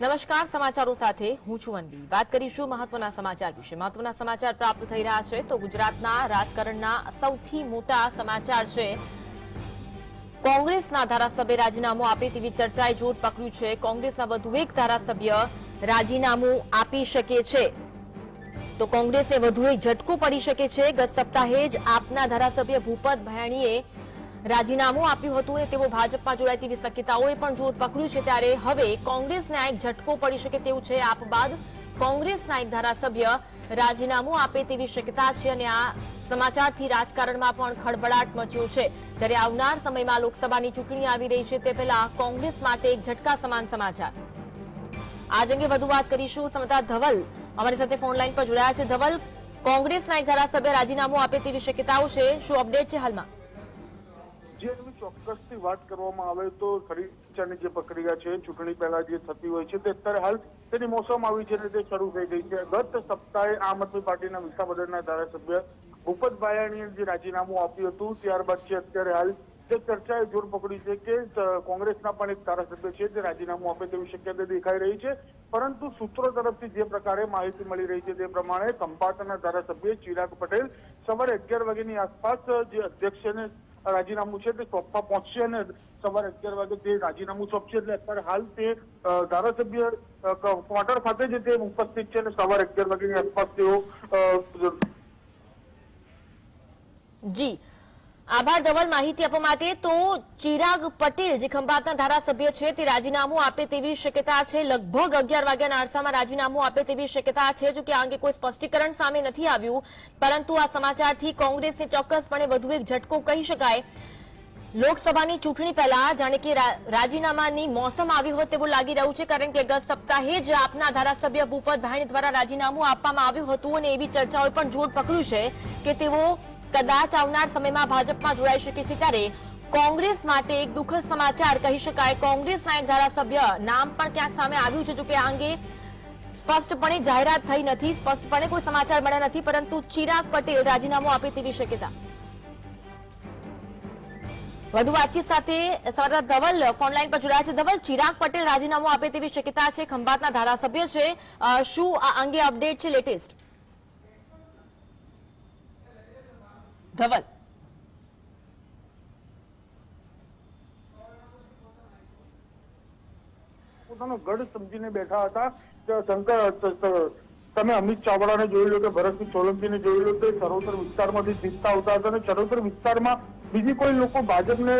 નમસ્કાર, સમાચારો સાથે હું છું અનવી. વાત કરીશું મહત્વના સમાચાર વિશે. મહત્વના સમાચાર પ્રાપ્ત થઈ રહ્યા છે તો ગુજરાતના રાજકારણના સૌથી મોટા સમાચાર છે. કોંગ્રેસના ધારાસભ્ય રાજીનામું આપે તેવી ચર્ચાએ જોર પકડ્યું છે. કોંગ્રેસના વધુ એક ધારાસભ્ય રાજીનામું આપી શકે છે. તો કોંગ્રેસને વધુ એક ઝટકો પડી શકે છે. ગત સપ્તાહે જ આપના ધારાસભ્ય ભૂપત ભયાણીએ રાજીનામું આપ્યું હતું તેઓ ભાજપમાં જોડાય તેવી શક્યતાઓએ પણ જોર પકડ્યું છે ત્યારે હવે કોંગ્રેસને આ એક ઝટકો પડી શકે તેવું છે. આપ બાદ કોંગ્રેસના એક ધારાસભ્ય રાજીનામું આપે તેવી શક્યતા છે અને આ સમાચારથી રાજકારણમાં પણ ખળભળાટ મચ્યો છે. ત્યારે આવનાર સમયમાં લોકસભાની ચૂંટણી આવી રહી છે તે પહેલા કોંગ્રેસ માટે એક ઝટકા સમાન સમાચાર. આજ અંગે વધુ વાત કરીશું સમતા ધવલ. અમારી સાથે ફોન લાઈન પર જોડાયા છે. ધવલ કોંગ્રેસના એક ધારાસભ્ય રાજીનામું આપે તેવી શક્યતાઓ છે. શું અપડેટ છે હાલમાં? જે ચોક્કસથી વાત કરવામાં આવે તો ખરીદની જે પ્રક્રિયા છે, ચૂંટણી પહેલા જે થતી હોય છે, તે અત્યારે હાલ તેની મોસમ આવી છે તે શરૂ થઈ ગઈ છે. ગત સપ્તાહે આમ આદમી પાર્ટીના વિસાવદરના ધારાસભ્ય ભૂપત બાયાણીએ જે રાજીનામું આપ્યું હતું, ત્યારબાદ છે અત્યારે હાલ જે ચર્ચાએ જોર પકડી છે કે કોંગ્રેસના પણ એક ધારાસભ્ય છે જે રાજીનામું આપે તેવી શક્યતા દેખાઈ રહી છે. પરંતુ સૂત્રો તરફથી જે પ્રકારે માહિતી મળી રહી છે તે પ્રમાણે ખંભાતના ધારાસભ્ય ચિરાગ પટેલ સવારે અગિયાર વાગ્યાની આસપાસ જે અધ્યક્ષને રાજીનામું છે તે સોંપવા પહોંચશે અને સવારે અગિયાર વાગે તે રાજીનામું સોંપશે એટલે અત્યારે હાલ તે ધારાસભ્ય ક્વાર્ટર ખાતે જ તે ઉપસ્થિત છે અને સવારે અગિયાર વાગ્યાની આસપાસ તેઓ જી. આભાર ધવલ માહિતી આપવા માટે. તો ચિરાગ પટેલ જે ખંભાતના ધારાસભ્ય છે, તે રાજીનામું આપે તેવી શક્યતા છે. લગભગ અગિયાર વાગ્યાના અરસામાં રાજીનામું આપે તેવી શક્યતા છે, જો કે આ અંગે કોઈ સ્પષ્ટીકરણ સામે નથી આવ્યું. પરંતુ આ સમાચારથી કોંગ્રેસને ચોક્કસપણે વધુ એક ઝટકો કહી શકાય. લોકસભાની ચૂંટણી પહેલા, જાણે કે રાજીનામાની મોસમ આવી હોય તેવું લાગી રહ્યું છે, કારણ કે ગત સપ્તાહે જ આપના ધારાસભ્ય ભૂપત ભાણી દ્વારા રાજીનામું આપવામાં આવ્યું હતું અને એવી ચર્ચાઓએ પણ જોર પકડ્યું છે કે તેઓ કદાચ આવનાર સમયમાં ભાજપમાં જોડાઈ શકે છે ત્યારે કોંગ્રેસ માટે એક દુઃખદ સમાચાર કહી શકાય. કોંગ્રેસના એક ધારાસભ્ય નામ પણ ક્યાંક સામે આવ્યું છે જોકે આ અંગે સ્પષ્ટપણે જાહેરાત થઈ નથી. સ્પષ્ટપણે કોઈ સમાચાર મળ્યા નથી, પરંતુ ચિરાગ પટેલ રાજીનામું આપે તેવી શક્યતા. વધુ વાતચીત સાથે સંવાદદાતા ધવલ ફોનલાઈન પર જોડાયા છે. ધવલ, ચિરાગ પટેલ રાજીનામું આપે તેવી શક્યતા છે. ખંભાતના ધારાસભ્ય છે. શું આ અંગે અપડેટ છે લેટેસ્ટ ધવલ. પોતાનો ગઢ સમજીને બેઠા હતા. શંકર તમે અમિત ચાવડાને જોઈ લો કે ભરતસિંહ સોલંકીને જોઈ લો તે ચરોતર વિસ્તારમાંથી જીતતા આવતા હતા અને ચરોતર વિસ્તારમાં બીજી કોઈ લોકો ભાજપને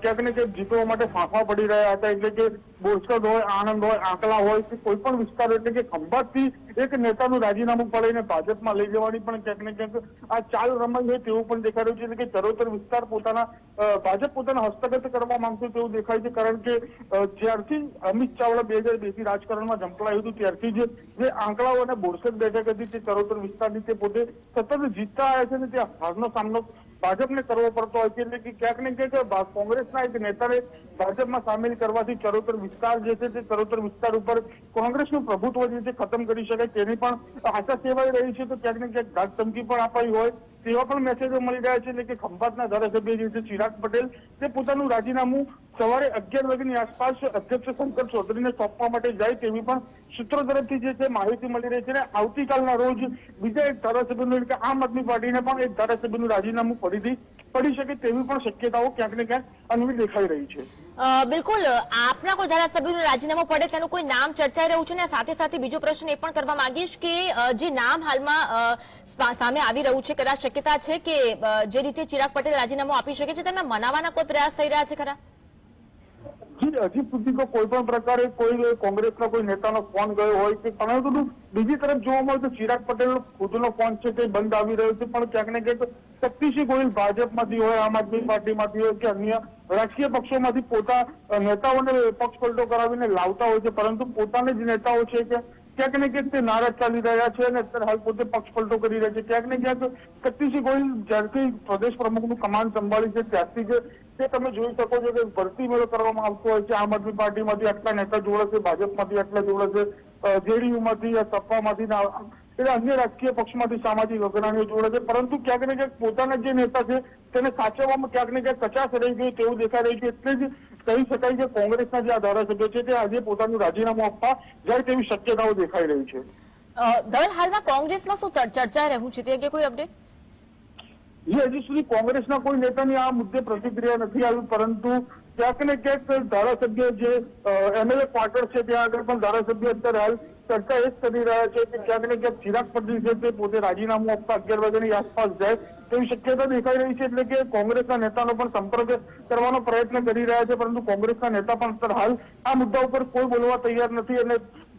ક્યાંક ને ક્યાંક જીતવા માટે ફાંફા પડી રહ્યા હતા, એટલે કે બોરસદ હોય, આણંદ હોય, આંકલા હોય, કે કોઈ પણ વિસ્તાર એટલે કે ખંભાતથી એક નેતાનું રાજીનામું પડીને ભાજપમાં લઈ જવાની પણ ક્યાંક ને ક્યાંક આ ચાલ રમાઈ હોય તેવું પણ દેખાઈ રહ્યું છે, એટલે કે ચરોતર વિસ્તાર પોતાના ભાજપ પોતાના હસ્તગત કરવા માંગતું તેવું દેખાય છે, કારણ કે જ્યારથી અમિત ચાવડા બે હજાર બેથી રાજકારણમાં ઝંપલાયું હતું, ત્યારથી જ આંકડાઓ અને બોરસદ બેઠક હતી તે ચરોતર વિસ્તારની તે પોતે સતત જીતતા આવ્યા છે અને તે હારનો સામનો ભાજપને કરવો પડતો હોય છે એટલે કે ક્યાંક ને ક્યાંક કોંગ્રેસના એક નેતાને ભાજપમાં સામેલ કરવાથી ચરોતર વિસ્તાર જે છે તે ચરોતર વિસ્તાર ઉપર કોંગ્રેસનું પ્રભુત્વ જે છે ખતમ કરી શકાય તેની પણ આશા સેવાઈ રહી છે તો ક્યાંક ને ક્યાંક ઘાત ધમકી પણ અપાઈ હોય. તેવા પણ મેસેજો મળી રહ્યા છે એટલે કે ખંભાતના ધારાસભ્ય જે છે, ચિરાગ પટેલ, તે પોતાનું રાજીનામું સવારે અગિયાર વાગ્યાની આસપાસ અધ્યક્ષ શંકર ચૌધરીને સોંપવા માટે જાય તેવી પણ સૂત્રો તરફથી જે છે માહિતી મળી રહી છે અને આવતીકાલના રોજ બીજા એક ધારાસભ્યનું એટલે કે આમ આદમી પાર્ટીને પણ એક ધારાસભ્યનું રાજીનામું ફરીથી પડી શકે તેવી પણ શક્યતાઓ ક્યાંક ને ક્યાંક અનવી દેખાઈ રહી છે. બિલકુલ, આપના કોઈ ધારાસભ્યનું રાજીનામું પડે તેનું કોઈ નામ ચર્ચાઈ રહ્યું છે ને, સાથે સાથે બીજો પ્રશ્ન એ પણ કરવા માંગીશ કે જે નામ હાલમાં સામે આવી રહ્યું છે, કદાચ શક્યતા છે કે જે રીતે ચિરાગ પટેલ રાજીનામું આપી શકે છે, તેમને મનાવાના કોઈ પ્રયાસ થઈ રહ્યા છે ખરા? હજી સુધી તો કોઈ પણ પ્રકારે કોઈ કોંગ્રેસના કોઈ નેતાનો ફોન ગયો હોય કે, પરંતુ બીજી તરફ જોવા મળે તો ચિરાગ પટેલનો ખુદનો ફોન છે તે બંધ આવી રહ્યો છે, પણ ક્યાંક ને ક્યાંક શક્તિસિંહ ગોહિલ ભાજપમાંથી હોય, આમ આદમી પાર્ટીમાંથી હોય કે અન્ય રાજકીય પક્ષોમાંથી પોતા નેતાઓને પક્ષ પલટો કરાવીને લાવતા હોય છે. પરંતુ પોતાને જ નેતાઓ છે કે ક્યાંક ને ક્યાંક તે નારાજ ચાલી રહ્યા છે અને અત્યારે હાલ પોતે પક્ષ પલટો કરી રહ્યા છે. ક્યાંક ને ક્યાંક શક્તિસિંહ ગોહિલ જ્યારથી પ્રદેશ પ્રમુખનું કમાન સંભાળી છે, ત્યારથી જ તે તમે જોઈ શકો છો કે ભરતી મેળો કરવામાં આવતો હોય છે. આમ આદમી પાર્ટીમાંથી આટલા નેતા જોડે છે ભાજપમાંથી આટલા જોડે છે જેડીયુમાંથી સપામાંથી એટલે અન્ય રાજકીય પક્ષમાંથી સામાજિક અગ્રણીઓ જોડે છે. પરંતુ ક્યાંક ને ક્યાંક પોતાના જે નેતા છે તેને સાચવવામાં ક્યાંક ને ક્યાંક કચાશ રહી ગઈ તેવું દેખાઈ રહ્યું છે. એટલે જ કહી શકાય કે કોંગ્રેસના જે આ ધારાસભ્યો છે તે આજે પોતાનું રાજીનામું આપવા જાય તેવી શક્યતાઓ દેખાઈ રહી છે. દર હાલમાં કોંગ્રેસમાં શું ચર્ચા રહ્યું છે તે અંગે કોઈ અપડેટ જે હજી સુધી કોંગ્રેસના કોઈ નેતાની આ મુદ્દે પ્રતિક્રિયા નથી આવી પરંતુ ક્યાંક ને ક્યાંક ધારાસભ્ય જે એમએલએ ક્વાર્ટર છે ત્યાં આગળ પણ ધારાસભ્ય અત્યારે હાલ ચર્ચા એ જ કરી રહ્યા છે કે ક્યાંક ને ક્યાંક ચિરાગ પટેલ તે પોતે રાજીનામું આપતા અગિયાર વાગ્યાની આસપાસ જાય. તેવી શક્યતા દેખાઈ રહી છે એટલે કે કોંગ્રેસના નેતાનો પણ સંપર્ક કરવાનો પ્રયત્ન કરી રહ્યા છે, પરંતુ કોંગ્રેસના નેતા પણ હાલ આ મુદ્દા ઉપર કોઈ બોલવા તૈયાર નથી અને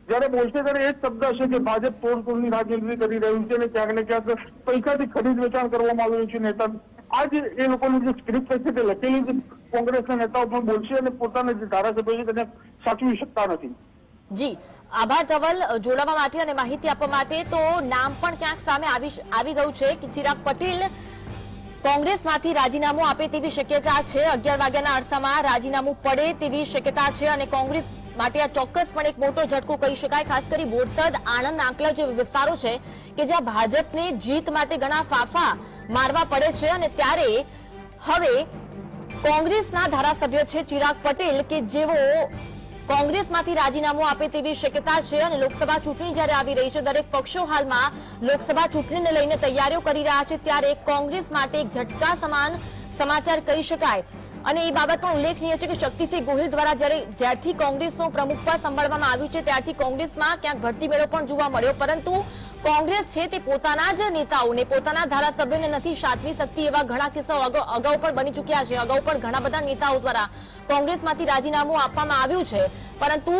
જયારે બોલશે ત્યારે એ જ શબ્દ હશે કે ભાજપ તોડફોડની રાજનીતિ કરી રહ્યું છે અને ક્યાંક ને ક્યાંક પૈસાથી ખરીદ વેચાણ કરવામાં આવી રહ્યું છે નેતા. આ જે એ લોકોની જે સ્ક્રિપ્ટ છે તે લખેલી કોંગ્રેસના નેતાઓ પણ બોલશે અને પોતાના જે ધારાસભ્યો છે તેને સાચવી શકતા નથી. જી. આભાર ધવલ જોડાવા માટે અને માહિતી આપવા માટે. તો નામ પણ ક્યાંક સામે આવી ગયું છે કે ચિરાગ પટેલ કોંગ્રેસમાંથી રાજીનામું આપે તેવી શક્યતા છે. અગિયાર વાગ્યાના અરસામાં રાજીનામું પડે તેવી શક્યતા છે અને કોંગ્રેસ માટે આ ચોક્કસપણે એક મોટો ઝટકો કહી શકાય, ખાસ કરી બોરસદ, આણંદ, આંકલા જે વિસ્તારો છે કે જ્યાં ભાજપને જીત માટે ઘણા ફાફા મારવા પડે છે અને ત્યારે હવે કોંગ્રેસના ધારાસભ્ય છે ચિરાગ પટેલ કે જેઓ કોંગ્રેસમાંથી રાજીનામું આપે તેવી શક્યતા છે અને લોકસભા ચૂંટણી જ્યારે આવી રહી છે, દરેક પક્ષો હાલમાં લોકસભા ચૂંટણીને લઈને તૈયારીઓ કરી રહ્યા છે, ત્યારે કોંગ્રેસ માટે એક ઝટકા સમાન સમાચાર કહી શકાય. અને એ બાબત પણ ઉલ્લેખનીય છે કે શક્તિસિંહ ગોહિલ દ્વારા જ્યારે, જ્યારથી કોંગ્રેસનું પ્રમુખ પદ સંભાળવામાં આવ્યું છે, ત્યારથી કોંગ્રેસમાં ક્યાંક ઘટતી વેળો પણ જોવા મળ્યો, પરંતુ કોંગ્રેસ છે તે પોતાના જ નેતાઓને, પોતાના ધારાસભ્યોને નથી સાચવી શકતી એવા ઘણા કિસ્સાઓ અગાઉ પણ બની ચૂક્યા છે. અગાઉ પણ ઘણા બધા નેતાઓ દ્વારા કોંગ્રેસમાંથી રાજીનામું આપવામાં આવ્યું છે. પરંતુ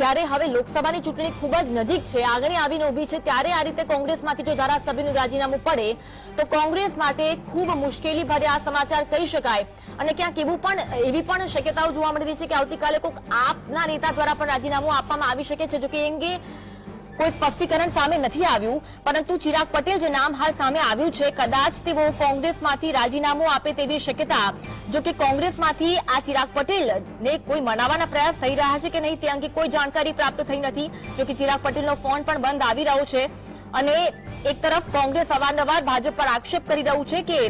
જ્યારે હવે લોકસભાની ચૂંટણી ખૂબ જ નજીક છે આગળ આવીને ઊભી છે, ત્યારે આ રીતે કોંગ્રેસમાંથી જો ધારાસભ્યનું રાજીનામું પડે, તો કોંગ્રેસ માટે ખૂબ મુશ્કેલી આ સમાચાર કહી શકાય. અને ક્યાંક એવું પણ, એવી પણ શક્યતાઓ જોવા મળી રહી છે કે આવતીકાલે કોઈક આપના નેતા દ્વારા પણ રાજીનામું આપવામાં આવી શકે છે, જો કે એ અંગે કોઈ સ્પષ્ટીકરણ સામે નથી આવ્યું, પરંતુ ચિરાગ પટેલ જે નામ હાલ સામે આવ્યું છે, કદાચ તેઓ કોંગ્રેસમાંથી રાજીનામું આપે તેવી શક્યતા, જો કે કોંગ્રેસમાંથી આ ચિરાગ પટેલ ને કોઈ મનાવવાના પ્રયાસ થઈ રહ્યા છે કે નહીં, તે અંગે કોઈ જાણકારી પ્રાપ્ત થઈ નથી, જો કે ચિરાગ પટેલનો ફોન પણ બંધ આવી રહ્યો છે. અને એક તરફ કોંગ્રેસ અવારનવાર ભાજપ પર આક્ષેપ કરી રહ્યું છે કે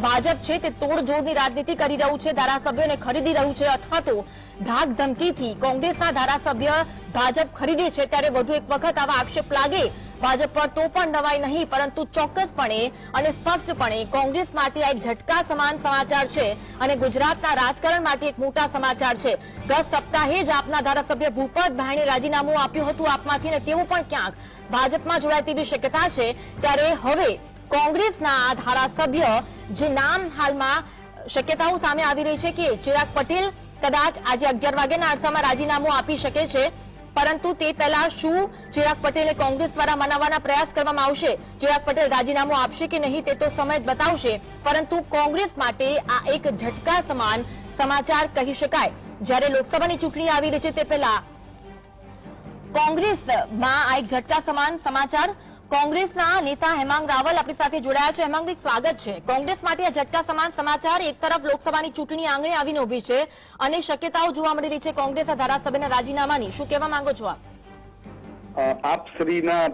ભાજપ છે તે તોડજોડની રાજનીતિ કરી રહ્યું છે, ધારાસભ્યોને ખરીદી રહ્યું છે, અથવા તો ધાક ધમકીથી કોંગ્રેસના ધારાસભ્ય ભાજપ ખરીદે છે, ત્યારે વધુ એક વખત આવા આક્ષેપ લાગે. ભાજપ પર તો પણ નવાઈ નહીં, પરંતુ ચોક્કસપણે અને સ્પષ્ટપણે કોંગ્રેસ માટે આ એક ઝટકા સમાન સમાચાર છે અને ગુજરાતના રાજકારણ માટે એક મોટા સમાચાર છે. ગત સપ્તાહે જ આપના ધારાસભ્ય ભૂપત ભાઈને રાજીનામું આપ્યું હતું આપમાંથી અને તેઓ પણ ક્યાંક ભાજપમાં જોડાય તેવી શક્યતા છે. ત્યારે હવે કોંગ્રેસના આ ધારાસભ્ય જે નામ હાલમાં શક્યતાઓ સામે આવી રહી છે કે ચિરાગ પટેલ કદાચ આજે અગિયાર વાગ્યાના અરસામાં રાજીનામું આપી શકે છે. પરંતુ તે પહેલા શું ચિરાગ પટેલને કોંગ્રેસ દ્વારા મનાવવાના પ્રયાસ કરવામાં આવશે? ચિરાગ પટેલ રાજીનામું આપશે કે નહીં તે તો સમય બતાવશે. પરંતુ કોંગ્રેસ માટે આ એક ઝટકા સમાન સમાચાર કહી શકાય. જ્યારે લોકસભાની ચૂંટણી આવી રહી છે તે પહેલા કોંગ્રેસમાં આ એક ઝટકા સમાન સમાચાર કોંગ્રેસના નેતા હેમાંગ રાવલ આપણી સાથે જોડાયા છે. હેમાંગભાઈ સ્વાગત છે. કોંગ્રેસ માટે આ ઝટકા સમાન સમાચાર એક તરફ લોકસભાની ચૂંટણી આંગણે આવીને ઊભી છે અને શક્યતાઓ જોવા મળી રહી છે કોંગ્રેસના ધારાસભ્યના રાજીનામાની. શું કહેવા માંગો છો આપ? આપ શ્રીના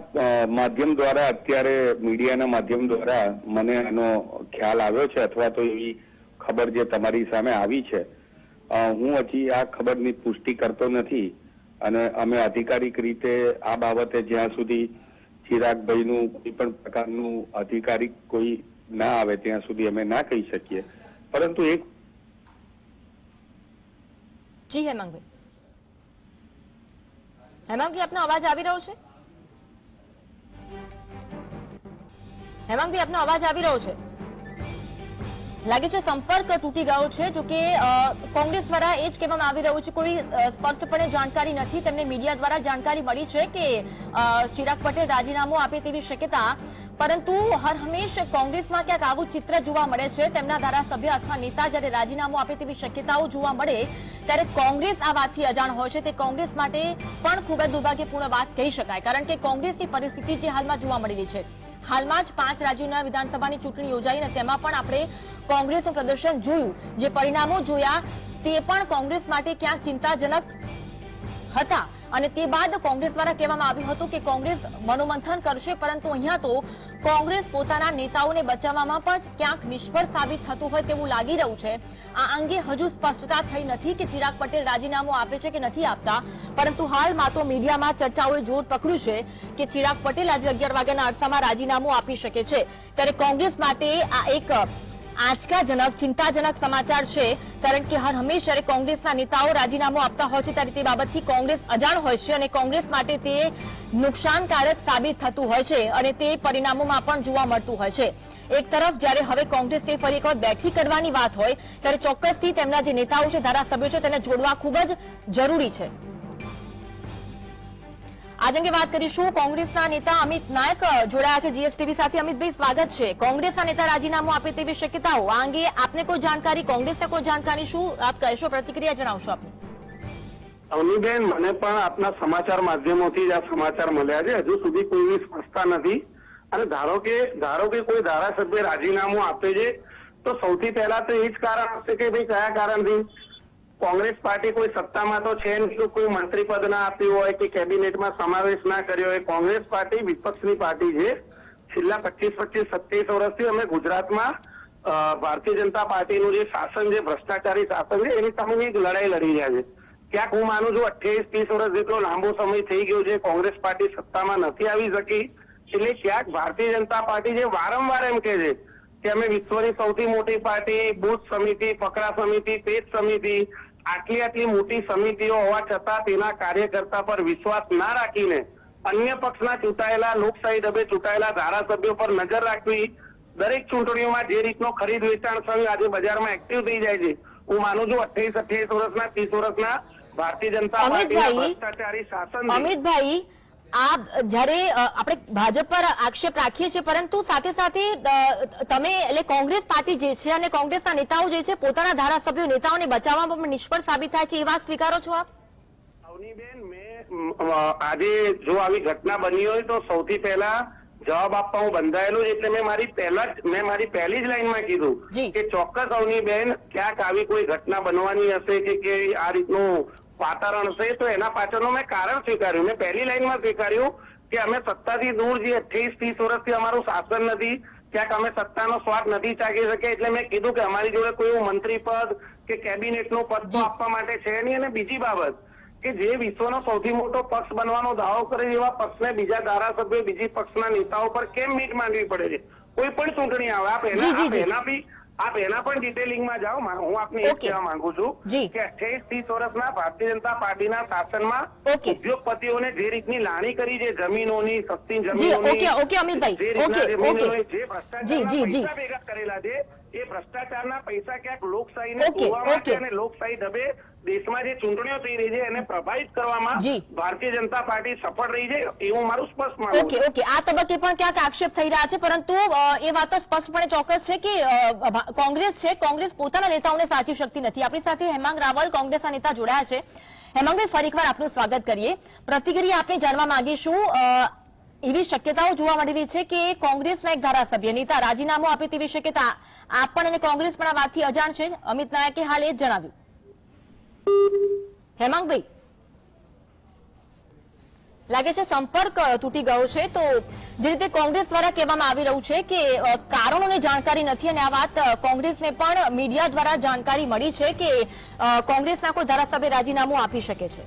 માધ્યમ દ્વારા અત્યારે મીડિયાના માધ્યમ દ્વારા મને એનો ખ્યાલ આવ્યો છે અથવા તો એવી ખબર જે તમારી સામે આવી છે. હું હજી આ ખબરની પુષ્ટિ કરતો નથી અને અમે અધિકારિક રીતે આ બાબતે જ્યાં સુધી ચિરાગભાઈનું કોઈ પણ પ્રકારનું અધિકારી કોઈ ના આવે ત્યાં સુધી અમે ના કહી શકીએ. પરંતુ એક જી, હેમાંગભાઈ. હેમાંગભાઈ, આપનો અવાજ આવી રહ્યો છે? હેમાંગભાઈ, આપનો અવાજ આવી રહ્યો છે? લાગે છે સંપર્ક તૂટી ગયો છે, જો કે કોંગ્રેસ દ્વારા એ જ કહેવામાં આવી રહ્યું છે. કોઈ સ્પષ્ટપણે જાણકારી નથી. તેમને મીડિયા દ્વારા જાણકારી મળી છે કે ચિરાગ પટેલ રાજીનામું આપે તેવી શક્યતા. પરંતુ હર હંમેશ કોંગ્રેસમાં ક્યાંક આવું ચિત્ર જોવા મળે છે. તેમના ધારાસભ્ય અથવા નેતા જ્યારે રાજીનામું આપે તેવી શક્યતાઓ જોવા મળે, ત્યારે કોંગ્રેસ આ વાતથી અજાણ હોય છે. તે કોંગ્રેસ માટે પણ ખૂબ જ દુર્ભાગ્યપૂર્ણ વાત કહી શકાય. કારણ કે કોંગ્રેસની પરિસ્થિતિ જે હાલમાં જોવા મળી રહી છે. હાલમાં જ પાંચ રાજ્યોના વિધાનસભાની ચૂંટણી યોજાઈ અને તેમાં પણ આપણે કોંગ્રેસનું પ્રદર્શન જોયું. જે પરિણામો જોયા, તે પણ કોંગ્રેસ માટે ક્યાંક ચિંતાજનક હતા. અને તે બાદ કોંગ્રેસ દ્વારા કહેવામાં આવ્યું હતું કે કોંગ્રેસ મનોમંથન કરશે, પરંતુ અહીંયા તો કોંગ્રેસ પોતાના નેતાઓને બચાવવામાં પણ ક્યાંક નિષ્ફળ સાબિત થતું હોય તેવું લાગી રહ્યું છે. આ અંગે હજુ સ્પષ્ટતા થઈ નથી કે ચિરાગ પટેલ રાજીનામું આપે છે કે નથી આપતા. પરંતુ હાલમાં તો મીડિયામાં ચર્ચાઓએ જોર પકડ્યું છે કે ચિરાગ પટેલ આજે અગિયાર વાગ્યાના અરસામાં રાજીનામું આપી શકે છે. ત્યારે કોંગ્રેસ માટે આ એક આંચકાજનક ચિંતાજનક સમાચાર છે. કારણ કે હર હંમેશ કોંગ્રેસના નેતાઓ રાજીનામું આપતા હોય છે, ત્યારે તે બાબતથી કોંગ્રેસ અજાણ હોય છે અને કોંગ્રેસ માટે તે નુકસાનકારક સાબિત થતું હોય છે અને તે પરિણામોમાં પણ જોવા મળતું હોય છે. એક તરફ જ્યારે હવે કોંગ્રેસે ફરી એકવાર બેઠી કરવાની વાત હોય, ત્યારે ચોક્કસથી તેમના જે નેતાઓ છે, ધારાસભ્યો છે, તેને જોડવા ખૂબ જ જરૂરી છે. આજ અંગે વાત કરીશું કોંગ્રેસના નેતા અમિત નાયક, જોડાયા છે જીએસટીવી સાથે. અમિતભાઈ સ્વાગત છે. કોંગ્રેસના નેતા રાજીનામું આપે તેવી શક્યતાઓ. આ અંગે આપને કોઈ જાણકારી, કોંગ્રેસને કોઈ જાણકારી શું? આપ કહેશો, પ્રતિક્રિયા જણાવશો આપને. અવનીબેન મને પણ આપના સમાચાર માધ્યમોથી જ આ સમાચાર મળ્યા છે. હજુ સુધી કોઈની સ્પષ્ટતા નથી. અને ધારો કે ધારો કે કોઈ ધારાસભ્ય રાજીનામું આપે છે, તો સૌથી પહેલા તો એ જ કારણ હશે કે ભાઈ કયા કારણથી? કોંગ્રેસ પાર્ટી કોઈ સત્તામાં તો છે નહીં. કોઈ મંત્રી પદ ના આપ્યું હોય કે કેબિનેટમાં સમાવેશ ના કર્યો હોય, કોંગ્રેસ પાર્ટી વિપક્ષની પાર્ટી છે. છેલ્લા પચીસ પચીસ, સત્યાવીસ વર્ષથી અમે ગુજરાતમાં ભારતીય જનતા પાર્ટીનું જે શાસન છે, ભ્રષ્ટાચારી શાસન છે, એની સામે એક લડાઈ લડી રહ્યા છે. ક્યાંક હું માનું છું અઠ્યાવીસ, ત્રીસ વર્ષ જેટલો લાંબો સમય થઈ ગયો છે, કોંગ્રેસ પાર્ટી સત્તામાં નથી આવી શકી. એટલે ક્યાંક ભારતીય જનતા પાર્ટી જે વારંવાર એમ કે છે કે અમે વિશ્વની સૌથી મોટી પાર્ટી, બુથ સમિતિ ફકરા સમિતિ પેજ સમિતિ આટલી આટલી મોટી સમિતિઓ હોવા છતાં તેના કાર્યકર્તા પર વિશ્વાસ ના રાખીને અન્ય પક્ષના ચૂંટાયેલા લોકશાહી ડબે ચૂંટાયેલા ધારાસભ્યો પર નજર રાખવી દરેક ચૂંટણીઓમાં જે રીતનો ખરીદ વેચાણ સંઘ આજે બજારમાં એક્ટિવ થઈ જાય છે. હું માનું છું અઠ્યાવીસ અઠ્યાવીસ વર્ષના ત્રીસ વર્ષના ભારતીય જનતા પાર્ટીના ભ્રષ્ટાચારી શાસન અમિતભાઈ આ જ્યારે આપણે ભાજપ પર આક્ષેપ રાખીએ છીએ પરંતુ સાથે સાથે તમે એટલે કોંગ્રેસ પાર્ટી જે છે અને કોંગ્રેસના નેતાઓ જે છે પોતાના ધારાસભ્યો નેતાઓને બચાવવામાં પણ નિષ્ફળ સાબિત થાય છે એ વાત સ્વીકારો છો આપ અવનીબેન મેં આજે જો આવી ઘટના બની હોય તો સૌથી પહેલા જવાબ આપવા હું બંધાયેલો એટલે મેં મારી પહેલા જ મેં મારી પહેલી જ લાઈનમાં. કીધું કે ચોક્કસ અવની બેન ક્યાંક આવી કોઈ ઘટના બનવાની હશે કે કે આ રીતનું વાતાવરણ છે તો એના પાછળનું મેં કારણ સ્વીકાર્યું. મેં પહેલી લાઈનમાં સ્વીકાર્યું કે અમે સત્તાથી દૂર જે અઠ્યાવીસ ત્રીસ વર્ષથી અમારું શાસન નથી. ક્યાંક અમે સત્તાનો સ્વાદ નથી ચાકી શકે એટલે મેં કીધું કે અમારી જોડે કોઈ એવું મંત્રી પદ કે કેબિનેટનું પદ તો આપવા માટે છે નહીં. અને બીજી બાબત કે જે વિશ્વનો સૌથી મોટો પક્ષ બનવાનો દાવો કરે એવા પક્ષને બીજા ધારાસભ્યો બીજી પક્ષના નેતાઓ પર કેમ મીટ માંડવી પડે છે? કોઈ પણ ચૂંટણી આવે. આપ જી. એના બી આપ એના પણ ડિટેલિંગમાં જાઓ હું આપને એ કહેવા માંગુ છું કે અઠ્યાવીસ ત્રીસ વર્ષના ભારતીય જનતા પાર્ટીના શાસનમાં. ઉદ્યોગપતિઓને જે રીતની લાણી કરી છે જમીનોની સસ્તી જમીનોની. જે રીતના ઓકે, જે ભ્રષ્ટાચારના. પૈસા ભેગા કરેલા છે એ ભ્રષ્ટાચારના પૈસા ક્યાંક લોકશાહીને ઓકે, માટે અને લોકશાહી ઢબે દેશમાં જે ચૂંટણીઓ થઈ રહી છે એને પ્રભાવિત કરવામાં ભારતીય જનતા પાર્ટી સફળ રહી છે એવું મારું સ્પષ્ટ માનવું ઓકે ઓકે આ તબક્કે પણ ક્યાંક આક્ષેપ થઈ રહ્યા છે પરંતુ એ વાત તો સ્પષ્ટપણે ચોક્કસ છે કે કોંગ્રેસ છે કોંગ્રેસ પોતાના નેતાઓને સાચી શકતી નથી. આપણી સાથે હેમાંગ રાવલ કોંગ્રેસના નેતા જોડાયા છે. હેમાંગભાઈ ફરી એકવાર આપનું સ્વાગત કરીએ. પ્રતિક્રિયા આપણે જાણવા માંગીશું. એવી શક્યતાઓ જોવા મળી રહી છે કે કોંગ્રેસના એક ધારાસભ્ય નેતા રાજીનામું આપે તેવી શક્યતા આપ પણ અને કોંગ્રેસ પણ વાતથી અજાણ છે. અમિત નાયકે હાલ એ જ જણાવ્યું. હેમાંગભાઈ, લાગે છે સંપર્ક તૂટી ગયો છે. તો જે રીતે કોંગ્રેસ દ્વારા કહેવામાં આવી રહ્યું છે કે કારણોની જાણકારી નથી અને આ વાત કોંગ્રેસને પણ મીડિયા દ્વારા જાણકારી મળી છે કે કોંગ્રેસના કોઈ ધારાસભ્ય રાજીનામું આપી શકે છે.